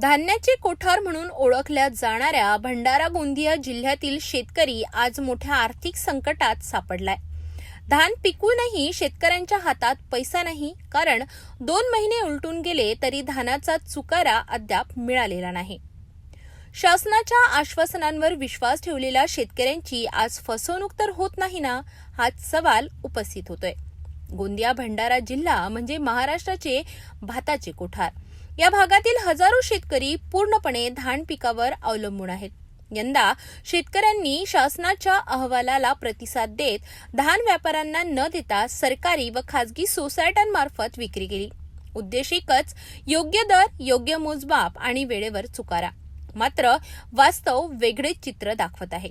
धान्याचे कोठार म्हणून ओळखल्या जाणाऱ्या भंडारा गोंदिया जिल्ह्यातील शेतकरी आज मोठ्या आर्थिक संकटात सापडलाय. धान पिकूनही शेतकऱ्यांच्या हातात पैसा नाही कारण दोन महिने उलटून गेले तरी धानाचा चुकारा अद्याप मिळालेला नाही. शासनाच्या आश्वासनांवर विश्वास ठेवलेल्या शेतकऱ्यांची आज फसवणूक तर होत नाही ना हा सवाल उपस्थित होतोय. गोंदिया भंडारा जिल्हा म्हणजे महाराष्ट्राचे भाताचे कोठार. या भागातील हजारो शेतकरी पूर्णपणे धान पिकावर अवलंबून आहेत. यंदा शेतकऱ्यांनी शासनाच्या अहवालाला प्रतिसाद देत धान व्यापाऱ्यांना न देता सरकारी व खासगी सोसायट्यांमार्फत विक्री केली. उद्देशिकच योग्य दर योग्य मोजमाप आणि वेळेवर चुकारा. मात्र वास्तव वेगळेच चित्र दाखवत आहे.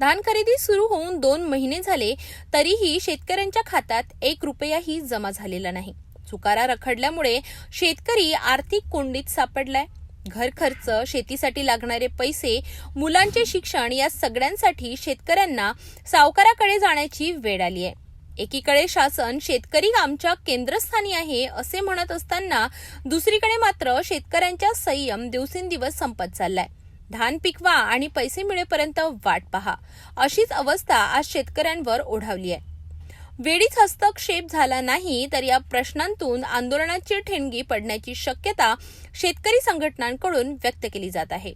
धान खरेदी सुरू होऊन दोन महिने झाले तरीही शेतकऱ्यांच्या खात्यात एक रुपयाही जमा झालेला नाही. चुकारा रखडल्यामुळे शेतकरी आर्थिक कोंडीत सापडलाय. घर खर्च शेतीसाठी लागणारे पैसे मुलांचे शिक्षण या सगळ्यांसाठी शेतकऱ्यांना सावकाराकडे जाण्याची वेळ आली आहे. एकीकडे शासन शेतकरी आमच्या केंद्रस्थानी आहे असे म्हणत असताना दुसरीकडे मात्र शेतकऱ्यांचा संयम दिवसेंदिवस संपत चाललाय. धान पिकवा आणि पैसे मिळेपर्यंत वाट पहा. अशीच अवस्था आज शेतकऱ्यांवर ओढावली आहे. वेळीच हस्तक्षेप झाला नाही तर या प्रश्नांतून आंदोलनाची ठेणगी पडण्याची शक्यता शेतकरी संघटनांकडून व्यक्त केली जात आहे.